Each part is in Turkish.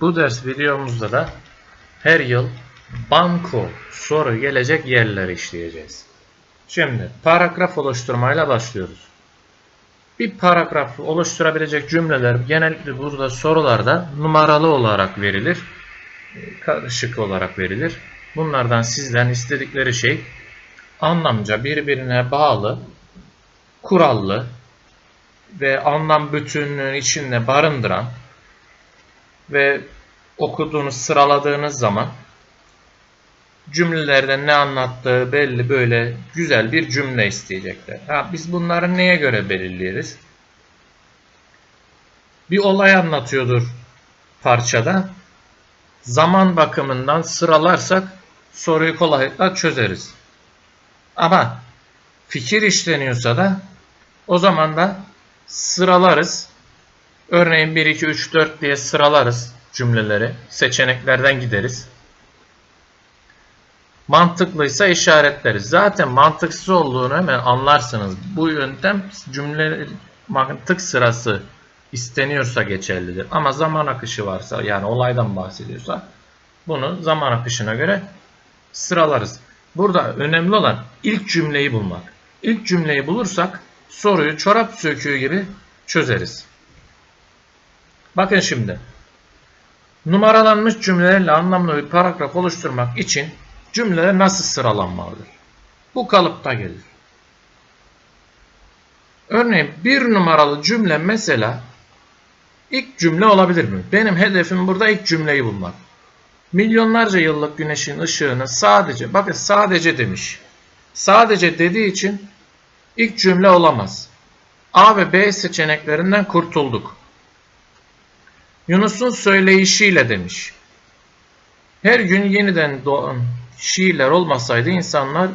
Bu ders videomuzda da her yıl banko soru gelecek yerleri işleyeceğiz. Şimdi paragraf oluşturmayla başlıyoruz. Bir paragraf oluşturabilecek cümleler genellikle burada sorularda numaralı olarak verilir. Karışık olarak verilir. Bunlardan sizden istedikleri şey anlamca birbirine bağlı, kurallı ve anlam bütünlüğünün içinde barındıran ve okuduğunuz, sıraladığınız zaman cümlelerden ne anlattığı belli böyle güzel bir cümle isteyecekler. Ha, biz bunları neye göre belirleyeriz? Bir olay anlatıyordur parçada. Zaman bakımından sıralarsak soruyu kolaylıkla çözeriz. Ama fikir işleniyorsa da o zaman da sıralarız. Örneğin 1, 2, 3, 4 diye sıralarız cümleleri. Seçeneklerden gideriz. Mantıklıysa işaretleriz. Zaten mantıksız olduğunu hemen anlarsınız. Bu yöntem cümle mantık sırası isteniyorsa geçerlidir. Ama zaman akışı varsa yani olaydan bahsediyorsa bunu zaman akışına göre sıralarız. Burada önemli olan ilk cümleyi bulmak. İlk cümleyi bulursak soruyu çorap söküğü gibi çözeriz. Bakın şimdi. Numaralanmış cümlelerle anlamlı bir paragraf oluşturmak için cümleler nasıl sıralanmalıdır? Bu kalıpta gelir. Örneğin bir numaralı cümle mesela ilk cümle olabilir mi? Benim hedefim burada ilk cümleyi bulmak. Milyonlarca yıllık güneşin ışığını sadece, bakın sadece demiş. Sadece dediği için ilk cümle olamaz. A ve B seçeneklerinden kurtulduk. Yunus'un söyleyişiyle demiş. Her gün yeniden doğan şiirler olmasaydı insanlar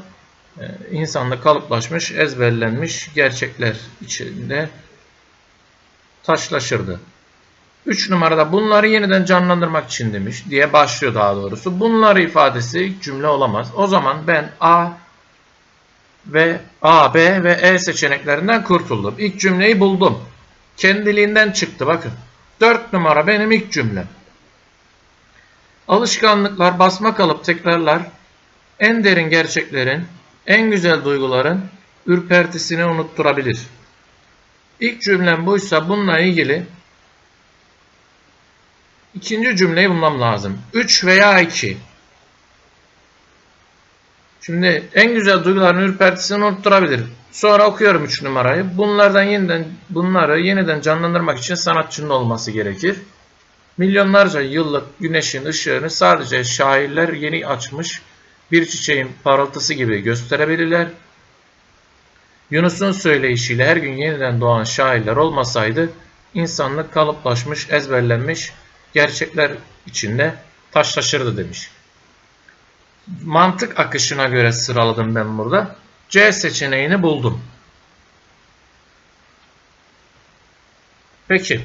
e, insanda kalıplaşmış, ezberlenmiş gerçekler içinde taşlaşırdı. 3 numarada bunları yeniden canlandırmak için demiş diye başlıyor daha doğrusu. Bunları ifadesi cümle olamaz. O zaman ben A ve A, B ve E seçeneklerinden kurtuldum. İlk cümleyi buldum. Kendiliğinden çıktı bakın. 4 numara benim ilk cümlem. Alışkanlıklar, basma kalıp tekrarlar, en derin gerçeklerin, en güzel duyguların ürpertisini unutturabilir. İlk cümlem buysa bununla ilgili ikinci cümleyi bulmam lazım. 3 veya 2. Şimdi en güzel duyguların ürpertisini unutturabilir. Sonra okuyorum 3 numarayı. Bunlardan yeniden bunları yeniden canlandırmak için sanatçının olması gerekir. Milyonlarca yıllık güneşin ışığını sadece şairler yeni açmış bir çiçeğin parıltısı gibi gösterebilirler. Yunus'un söyleyişiyle her gün yeniden doğan şairler olmasaydı insanlık kalıplaşmış, ezberlenmiş gerçekler içinde taşlaşırdı demiş. Mantık akışına göre sıraladım ben burada. C seçeneğini buldum. Peki.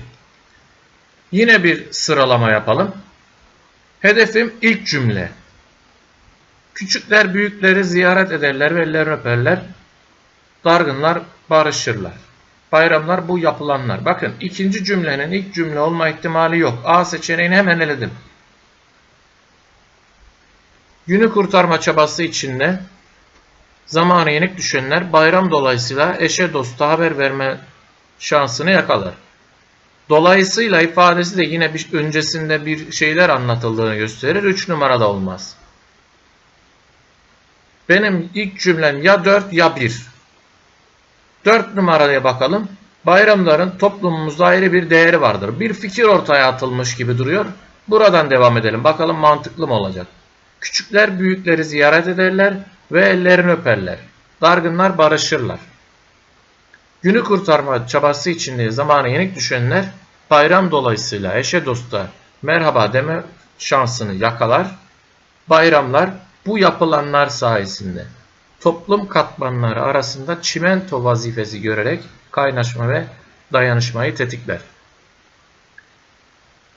Yine bir sıralama yapalım. Hedefim ilk cümle. Küçükler büyükleri ziyaret ederler ve ellerini öperler. Dargınlar barışırlar. Bayramlar bu yapılanlar. Bakın ikinci cümlenin ilk cümle olma ihtimali yok. A seçeneğini hemen eledim. Günü kurtarma çabası içinde zamanı yenik düşenler bayram dolayısıyla eşe dosta haber verme şansını yakalar. Dolayısıyla ifadesi de yine bir öncesinde bir şeyler anlatıldığını gösterir. 3 numarada olmaz. Benim ilk cümlem ya 4 ya 1. 4 numaraya bakalım. Bayramların toplumumuzda ayrı bir değeri vardır. Bir fikir ortaya atılmış gibi duruyor. Buradan devam edelim. Bakalım mantıklı mı olacak? Küçükler büyükleri ziyaret ederler ve ellerini öperler. Dargınlar barışırlar. Günü kurtarma çabası içinde zamanı yenik düşenler bayram dolayısıyla eşe dosta merhaba deme şansını yakalar. Bayramlar bu yapılanlar sayesinde toplum katmanları arasında çimento vazifesi görerek kaynaşma ve dayanışmayı tetikler.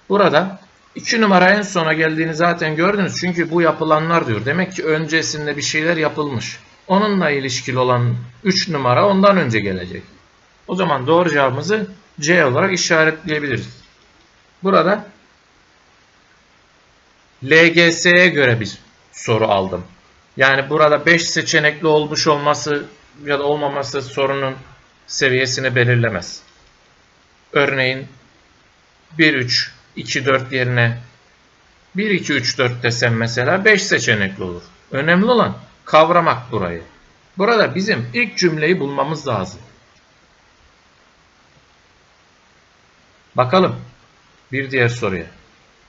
Burada 2 numara en sona geldiğini zaten gördünüz. Çünkü bu yapılanlar diyor. Demek ki öncesinde bir şeyler yapılmış. Onunla ilişkili olan 3 numara ondan önce gelecek. O zaman doğru cevabımızı C olarak işaretleyebiliriz. Burada LGS'ye göre bir soru aldım. Yani burada 5 seçenekli olmuş olması ya da olmaması sorunun seviyesini belirlemez. Örneğin 1 3 2 4 yerine 1 2 3 4 desem mesela 5 seçenekli olur. Önemli olan kavramak burayı. Burada bizim ilk cümleyi bulmamız lazım. Bakalım bir diğer soruya.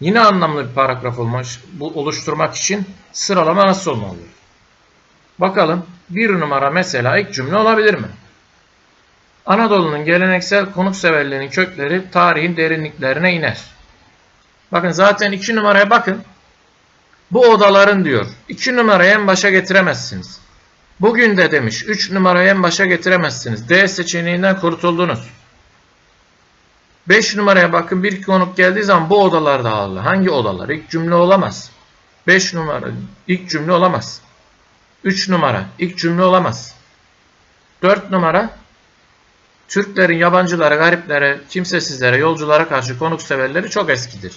Yine anlamlı bir paragraf olmuş, bu oluşturmak için sıralama nasıl olmalı? Bakalım bir numara mesela ilk cümle olabilir mi? Anadolu'nun geleneksel konukseverliğinin kökleri tarihin derinliklerine iner. Bakın zaten iki numaraya bakın. Bu odaların diyor. iki numarayı en başa getiremezsiniz. Bugün de demiş 3 numarayı en başa getiremezsiniz. D seçeneğinden kurtuldunuz. 5 numaraya bakın bir konuk geldiği zaman bu odalarda ağırlı. Hangi odalar? İlk cümle olamaz. 5 numara ilk cümle olamaz. 3 numara ilk cümle olamaz. 4 numara Türklerin yabancılara, gariplere, kimsesizlere, yolculara karşı konukseverleri çok eskidir.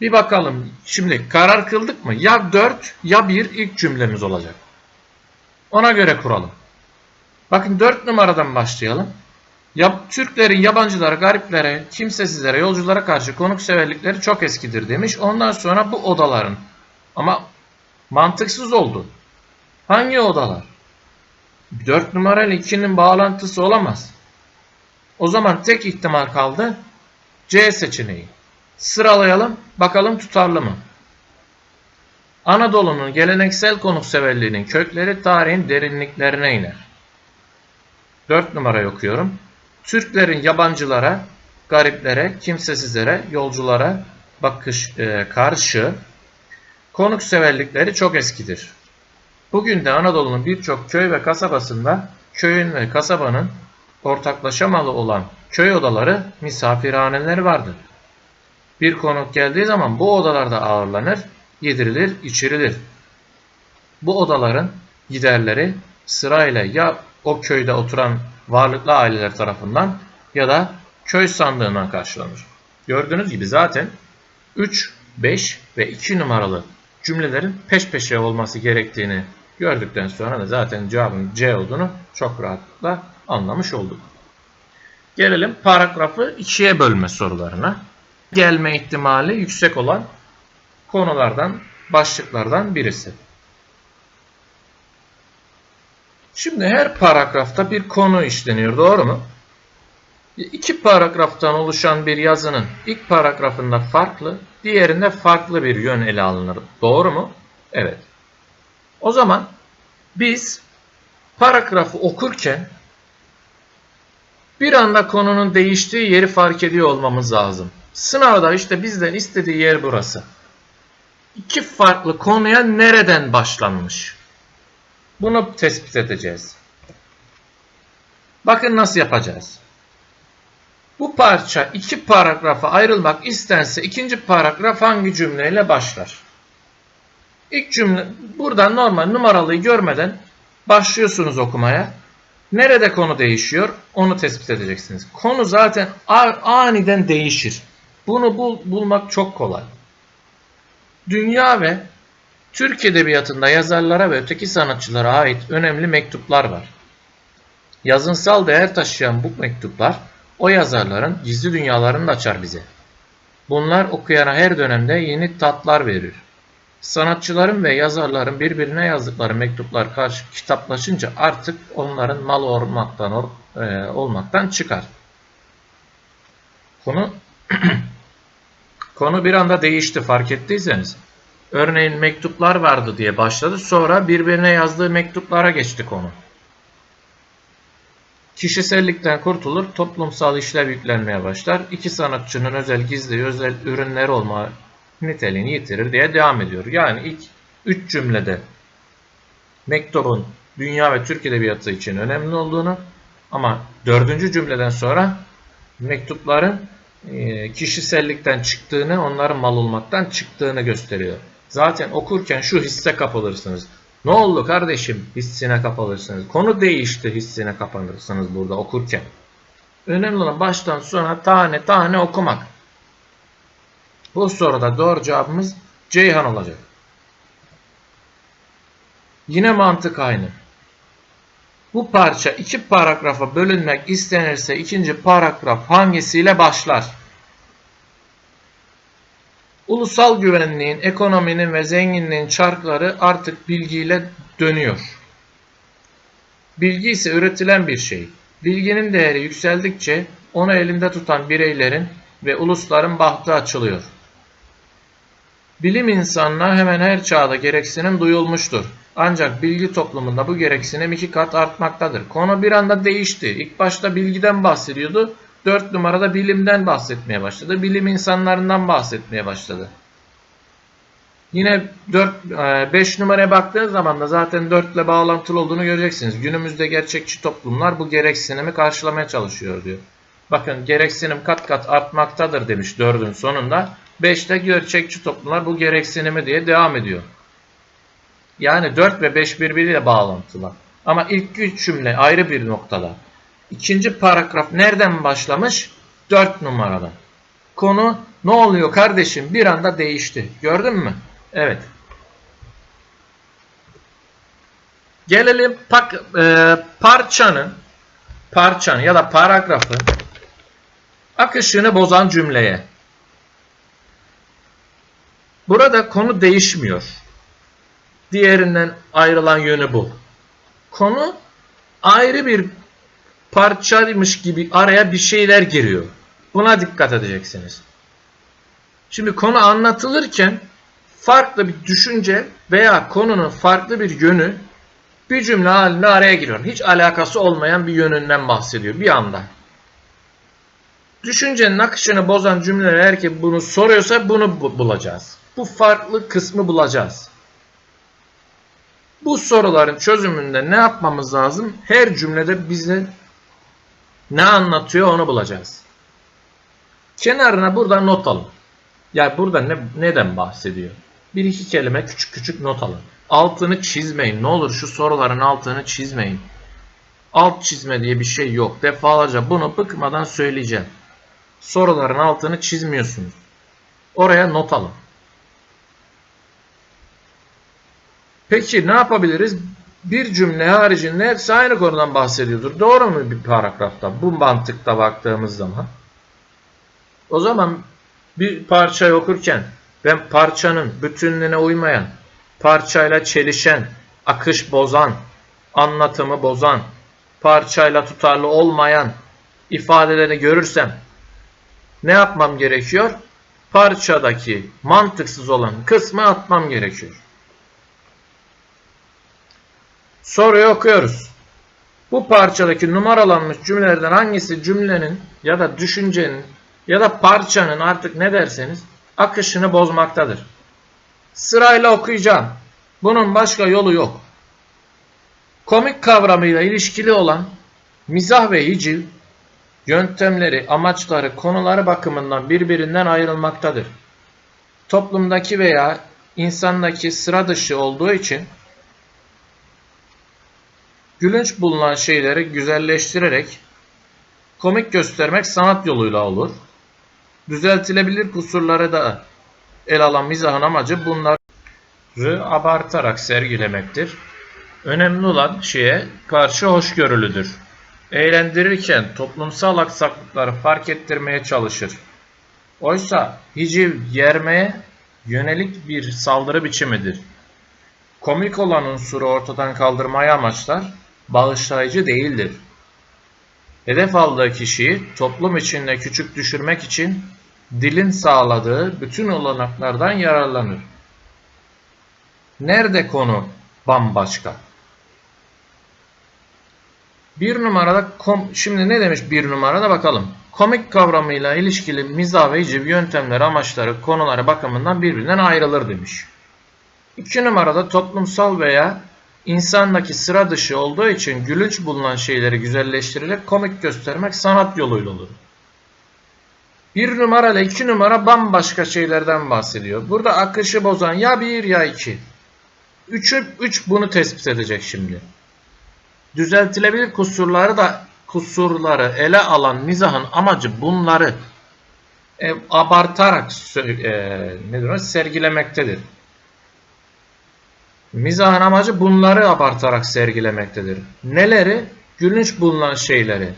Bir bakalım. Şimdi karar kıldık mı? Ya 4 ya 1 ilk cümlemiz olacak. Ona göre kuralım. Bakın 4 numaradan başlayalım. Ya, Türklerin yabancılara, gariplere, kimsesizlere, yolculara karşı konukseverlikleri çok eskidir demiş. Ondan sonra bu odaların. Ama mantıksız oldu. Hangi odalar? 4 numarayla 2'nin bağlantısı olamaz. O zaman tek ihtimal kaldı. C seçeneği. Sıralayalım. Bakalım tutarlı mı? Anadolu'nun geleneksel konukseverliğinin kökleri tarihin derinliklerine iner. 4 numarayı okuyorum. Türklerin yabancılara, gariplere, kimsesizlere, yolculara bakış e, karşı konukseverlikleri çok eskidir. Bugün de Anadolu'nun birçok köy ve kasabasında köyün ve kasabanın ortaklaşamalı olan köy odaları, misafirhaneleri vardır. Bir konuk geldiği zaman bu odalarda ağırlanır, yedirilir, içirilir. Bu odaların giderleri sırayla ya o köyde oturan varlıklı aileler tarafından ya da köy sandığından karşılanır. Gördüğünüz gibi zaten 3, 5 ve 2 numaralı cümlelerin peş peşe olması gerektiğini gördükten sonra da zaten cevabın C olduğunu çok rahatlıkla anlamış olduk. Gelelim paragrafı ikiye bölme sorularına. Gelme ihtimali yüksek olan konulardan, başlıklardan birisi. Şimdi her paragrafta bir konu işleniyor, doğru mu? İki paragraftan oluşan bir yazının ilk paragrafında farklı, diğerinde farklı bir yön ele alınır. Doğru mu? Evet. O zaman biz paragrafı okurken bir anda konunun değiştiği yeri fark ediyor olmamız lazım. Sınavda işte bizden istediği yer burası. İki farklı konuya nereden başlanmış? Bunu tespit edeceğiz. Bakın nasıl yapacağız. Bu parça iki paragrafa ayrılmak istense ikinci paragraf hangi cümleyle başlar? İlk cümle buradan normal numaralıyı görmeden başlıyorsunuz okumaya. Nerede konu değişiyor onu tespit edeceksiniz. Konu zaten aniden değişir. Bunu bul, bulmak çok kolay. Dünya ve Türk Edebiyatı'nda yazarlara ve öteki sanatçılara ait önemli mektuplar var. Yazınsal değer taşıyan bu mektuplar o yazarların gizli dünyalarını da açar bize. Bunlar okuyana her dönemde yeni tatlar verir. Sanatçıların ve yazarların birbirine yazdıkları mektuplar karşı kitaplaşınca artık onların mal olmaktan e, olmaktan çıkar. Konu konu bir anda değişti fark ettiyseniz. Örneğin mektuplar vardı diye başladı. Sonra birbirine yazdığı mektuplara geçti konu. Kişisellikten kurtulur, toplumsal işlev yüklenmeye başlar. İki sanatçının özel gizli özel ürünleri olma niteliğini yitirir diye devam ediyor. Yani ilk üç cümlede mektubun dünya ve Türk edebiyatı için önemli olduğunu ama dördüncü cümleden sonra mektupların kişisellikten çıktığını, onların mal olmaktan çıktığını gösteriyor. Zaten okurken şu hisse kapılırsınız. Ne oldu kardeşim hissine kapılırsınız. Konu değişti hissine kapanırsınız burada okurken. Önemli olan baştan sona tane tane okumak. Bu soruda doğru cevabımız Ceyhan olacak. Yine mantık aynı. Bu parça iki paragrafa bölünmek istenirse ikinci paragraf hangisiyle başlar? Ulusal güvenliğin, ekonominin ve zenginliğin çarkları artık bilgiyle dönüyor. Bilgi ise üretilen bir şey. Bilginin değeri yükseldikçe onu elinde tutan bireylerin ve ulusların bahtı açılıyor. Bilim insanına hemen her çağda gereksinim duyulmuştur. Ancak bilgi toplumunda bu gereksinim iki kat artmaktadır. Konu bir anda değişti. İlk başta bilgiden bahsediyordu. 4 numarada bilimden bahsetmeye başladı. Bilim insanlarından bahsetmeye başladı. Yine 4 5 numaraya baktığınız zaman da zaten 4 ile bağlantılı olduğunu göreceksiniz. Günümüzde gerçekçi toplumlar bu gereksinimi karşılamaya çalışıyor diyor. Bakın gereksinim kat kat artmaktadır demiş 4'ün sonunda. 5'te gerçekçi toplumlar bu gereksinimi diye devam ediyor. Yani 4 ve 5 birbiriyle bağlantılı. Ama ilk üç cümle ayrı bir noktada. İkinci paragraf nereden başlamış? 4 numarada. Konu ne oluyor kardeşim bir anda değişti. Gördün mü? Evet. Gelelim pak, e, parçanın parçanın ya da paragrafın akışını bozan cümleye. Burada konu değişmiyor. Diğerinden ayrılan yönü bu. Konu ayrı bir parçaymış gibi araya bir şeyler giriyor. Buna dikkat edeceksiniz. Şimdi konu anlatılırken farklı bir düşünce veya konunun farklı bir yönü bir cümle halinde araya giriyor. Hiç alakası olmayan bir yönünden bahsediyor bir anda. Düşüncenin akışını bozan cümleler eğer ki bunu soruyorsa bunu bu- bulacağız. Bu farklı kısmı bulacağız. Bu soruların çözümünde ne yapmamız lazım? Her cümlede bize ne anlatıyor onu bulacağız. Kenarına burada not alın. Yani burada ne, neden bahsediyor? Bir iki kelime küçük küçük not alın. Altını çizmeyin. Ne olur şu soruların altını çizmeyin. Alt çizme diye bir şey yok. Defalarca bunu bıkmadan söyleyeceğim. Soruların altını çizmiyorsunuz. Oraya not alın. Peki ne yapabiliriz? Bir cümle haricinde hepsi aynı konudan bahsediyordur. Doğru mu bir paragrafta? Bu mantıkta baktığımız zaman. O zaman bir parçayı okurken ben parçanın bütünlüğüne uymayan, parçayla çelişen, akış bozan, anlatımı bozan, parçayla tutarlı olmayan ifadeleri görürsem ne yapmam gerekiyor? Parçadaki mantıksız olan kısmı atmam gerekiyor. Soruyu okuyoruz. Bu parçadaki numaralanmış cümlelerden hangisi cümlenin ya da düşüncenin ya da parçanın artık ne derseniz akışını bozmaktadır. Sırayla okuyacağım. Bunun başka yolu yok. Komik kavramıyla ilişkili olan mizah ve hiciv yöntemleri, amaçları, konuları bakımından birbirinden ayrılmaktadır. Toplumdaki veya insandaki sıra dışı olduğu için gülünç bulunan şeyleri güzelleştirerek komik göstermek sanat yoluyla olur. Düzeltilebilir kusurları da el alan mizahın amacı bunları abartarak sergilemektir. Önemli olan şeye karşı hoşgörülüdür. Eğlendirirken toplumsal aksaklıkları fark ettirmeye çalışır. Oysa hiciv yermeye yönelik bir saldırı biçimidir. Komik olan unsuru ortadan kaldırmayı amaçlar, bağışlayıcı değildir. Hedef aldığı kişiyi toplum içinde küçük düşürmek için dilin sağladığı bütün olanaklardan yararlanır. Nerede konu bambaşka? Bir numarada kom şimdi ne demiş bir numarada bakalım. Komik kavramıyla ilişkili mizah ve hiciv yöntemleri, amaçları, konuları bakımından birbirinden ayrılır demiş. İki numarada toplumsal veya insandaki sıra dışı olduğu için gülünç bulunan şeyleri güzelleştirerek komik göstermek sanat yoluyla olur. Bir numara ile iki numara bambaşka şeylerden bahsediyor. Burada akışı bozan ya bir ya iki. Üçü, üç bunu tespit edecek şimdi. Düzeltilebilir kusurları da kusurları ele alan mizahın amacı bunları e, abartarak e, ne diyorlar, sergilemektedir. Mizahın amacı bunları abartarak sergilemektedir. Neleri? Gülünç bulunan şeyleri.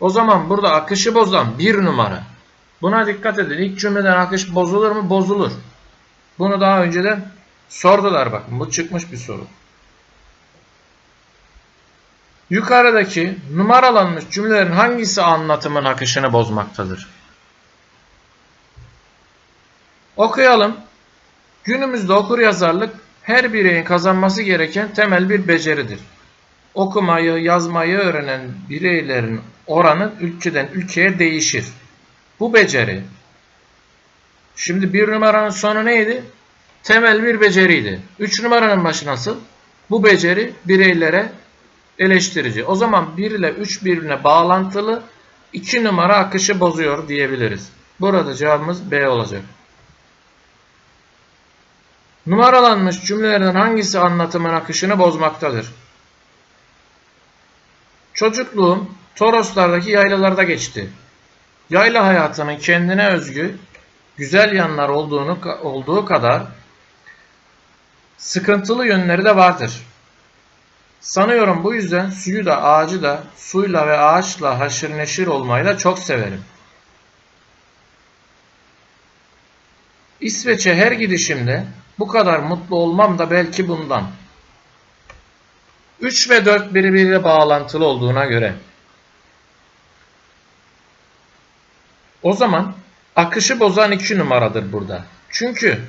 O zaman burada akışı bozan bir numara. Buna dikkat edin. İlk cümleden akış bozulur mu? Bozulur. Bunu daha önceden sordular bakın. Bu çıkmış bir soru. Yukarıdaki numaralanmış cümlelerin hangisi anlatımın akışını bozmaktadır? Okuyalım. Günümüzde okur yazarlık her bireyin kazanması gereken temel bir beceridir. Okumayı, yazmayı öğrenen bireylerin oranı ülkeden ülkeye değişir. Bu beceri. Şimdi bir numaranın sonu neydi? Temel bir beceriydi. Üç numaranın başı nasıl? Bu beceri bireylere eleştirici. O zaman 1 ile 3 birbirine bağlantılı 2 numara akışı bozuyor diyebiliriz. Burada cevabımız B olacak. Numaralanmış cümlelerden hangisi anlatımın akışını bozmaktadır? Çocukluğum Toroslardaki yaylalarda geçti. Yayla hayatının kendine özgü güzel yanlar olduğunu olduğu kadar sıkıntılı yönleri de vardır. Sanıyorum bu yüzden suyu da ağacı da suyla ve ağaçla haşır neşir olmayı da çok severim. İsveç'e her gidişimde bu kadar mutlu olmam da belki bundan. 3 ve 4 birbiriyle bağlantılı olduğuna göre. O zaman akışı bozan 2 numaradır burada. Çünkü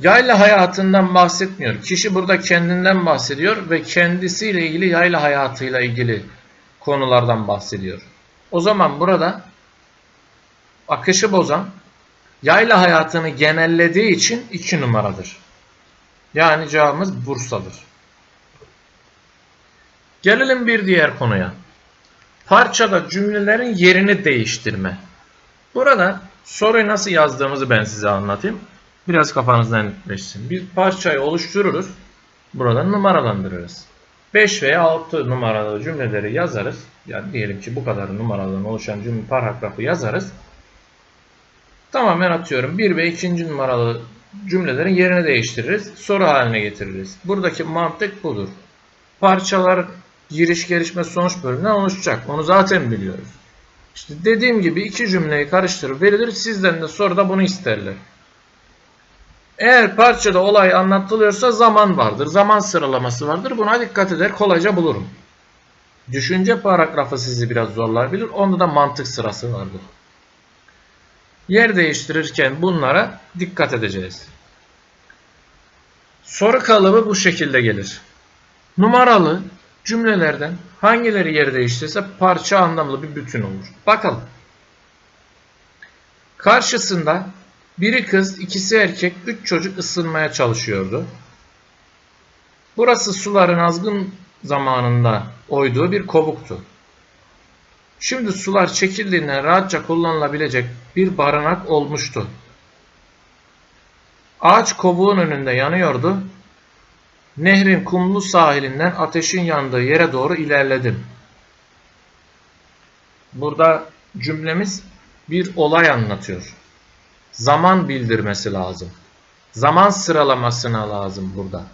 yayla hayatından bahsetmiyor. Kişi burada kendinden bahsediyor ve kendisiyle ilgili yayla hayatıyla ilgili konulardan bahsediyor. O zaman burada akışı bozan yayla hayatını genellediği için 2 numaradır. Yani cevabımız Bursa'dır. Gelelim bir diğer konuya. Parçada cümlelerin yerini değiştirme. Burada soruyu nasıl yazdığımızı ben size anlatayım. Biraz kafanızdan netleşsin. Bir parçayı oluştururuz. Burada numaralandırırız. 5 veya 6 numaralı cümleleri yazarız. Yani diyelim ki bu kadar numaradan oluşan cümle paragrafı yazarız. Tamamen atıyorum. 1 ve 2. numaralı cümlelerin yerini değiştiririz. Soru haline getiririz. Buradaki mantık budur. Parçalar giriş gelişme sonuç bölümünden oluşacak. Onu zaten biliyoruz. İşte dediğim gibi iki cümleyi karıştırıp verilir. Sizden de soruda bunu isterler. Eğer parçada olay anlatılıyorsa zaman vardır. Zaman sıralaması vardır. Buna dikkat eder. Kolayca bulurum. Düşünce paragrafı sizi biraz zorlayabilir. Onda da mantık sırası vardır. Yer değiştirirken bunlara dikkat edeceğiz. Soru kalıbı bu şekilde gelir. Numaralı cümlelerden hangileri yer değiştirirse parça anlamlı bir bütün olur. Bakalım. Karşısında biri kız, ikisi erkek, üç çocuk ısınmaya çalışıyordu. Burası suların azgın zamanında oyduğu bir kovuktu. Şimdi sular çekildiğinden rahatça kullanılabilecek bir barınak olmuştu. Ağaç kovuğun önünde yanıyordu. Nehrin kumlu sahilinden ateşin yandığı yere doğru ilerledim. Burada cümlemiz bir olay anlatıyor. Zaman bildirmesi lazım. Zaman sıralamasına lazım burada.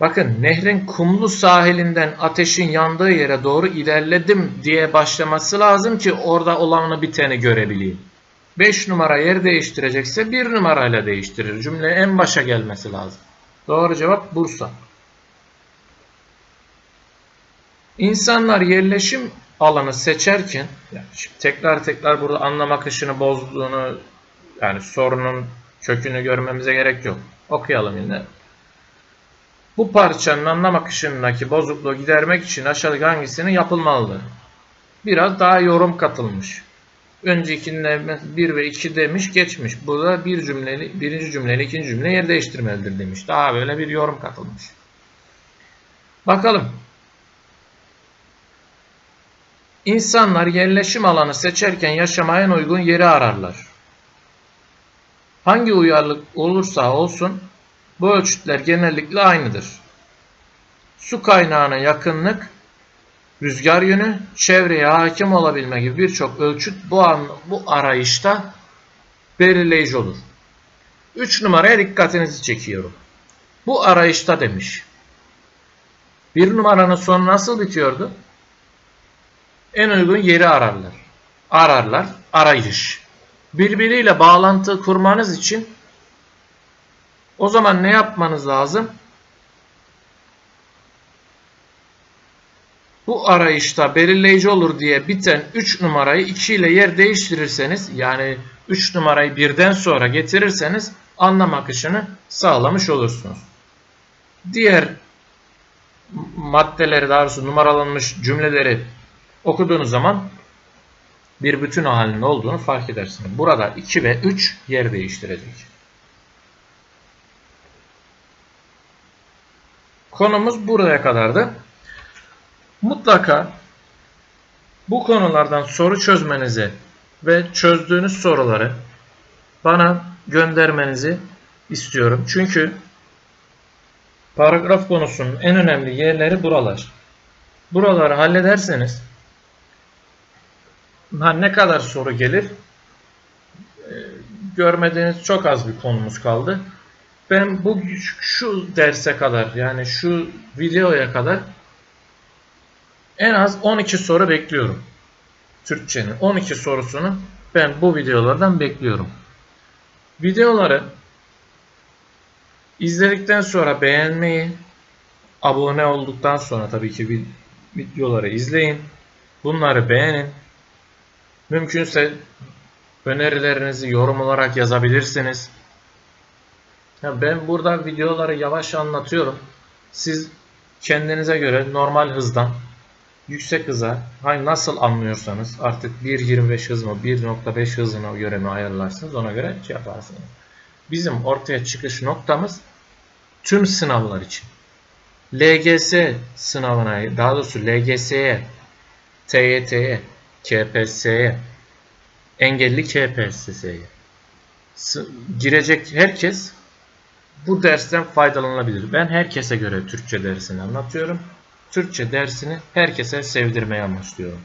Bakın nehrin kumlu sahilinden ateşin yandığı yere doğru ilerledim diye başlaması lazım ki orada olanı biteni görebileyim. 5 numara yer değiştirecekse 1 numarayla değiştirir. Cümle en başa gelmesi lazım. Doğru cevap Bursa. İnsanlar yerleşim alanı seçerken yani tekrar tekrar burada anlam akışını bozduğunu yani sorunun kökünü görmemize gerek yok. Okuyalım yine. Bu parçanın anlam akışındaki bozukluğu gidermek için aşağıdaki hangisinin yapılmalıdır? Biraz daha yorum katılmış. Öncekinde 1 ve 2 demiş geçmiş. Burada bir cümleli, birinci cümleyle ikinci cümle yer değiştirmelidir demiş. Daha böyle bir yorum katılmış. Bakalım. İnsanlar yerleşim alanı seçerken yaşamaya en uygun yeri ararlar. Hangi uyarlık olursa olsun bu ölçütler genellikle aynıdır. Su kaynağına yakınlık, rüzgar yönü, çevreye hakim olabilme gibi birçok ölçüt bu an, bu arayışta belirleyici olur. 3 numaraya dikkatinizi çekiyorum. Bu arayışta demiş. Bir numaranın sonu nasıl bitiyordu? En uygun yeri ararlar. Ararlar, arayış. Birbiriyle bağlantı kurmanız için o zaman ne yapmanız lazım? Bu arayışta belirleyici olur diye biten 3 numarayı 2 ile yer değiştirirseniz yani 3 numarayı birden sonra getirirseniz anlam akışını sağlamış olursunuz. Diğer maddeleri daha doğrusu numaralanmış cümleleri okuduğunuz zaman bir bütün halinin olduğunu fark edersiniz. Burada 2 ve 3 yer değiştirecek. Konumuz buraya kadardı. Mutlaka bu konulardan soru çözmenizi ve çözdüğünüz soruları bana göndermenizi istiyorum. Çünkü paragraf konusunun en önemli yerleri buralar. Buraları hallederseniz ha, ne kadar soru gelir e, görmediğiniz çok az bir konumuz kaldı. Ben bu şu derse kadar yani şu videoya kadar en az 12 soru bekliyorum. Türkçenin 12 sorusunu ben bu videolardan bekliyorum. Videoları izledikten sonra beğenmeyi, abone olduktan sonra tabii ki videoları izleyin. Bunları beğenin. Mümkünse önerilerinizi yorum olarak yazabilirsiniz. Ya ben burada videoları yavaş anlatıyorum. Siz kendinize göre normal hızdan yüksek hıza hani nasıl anlıyorsanız artık 1.25 hız mı 1.5 hızına göre mi ayarlarsınız ona göre şey yaparsınız. Bizim ortaya çıkış noktamız tüm sınavlar için. LGS sınavına daha doğrusu LGS'ye, TYT'ye, KPSS'ye, engelli KPSS'ye girecek herkes bu dersten faydalanabilir. Ben herkese göre Türkçe dersini anlatıyorum. Türkçe dersini herkese sevdirmeye amaçlıyorum.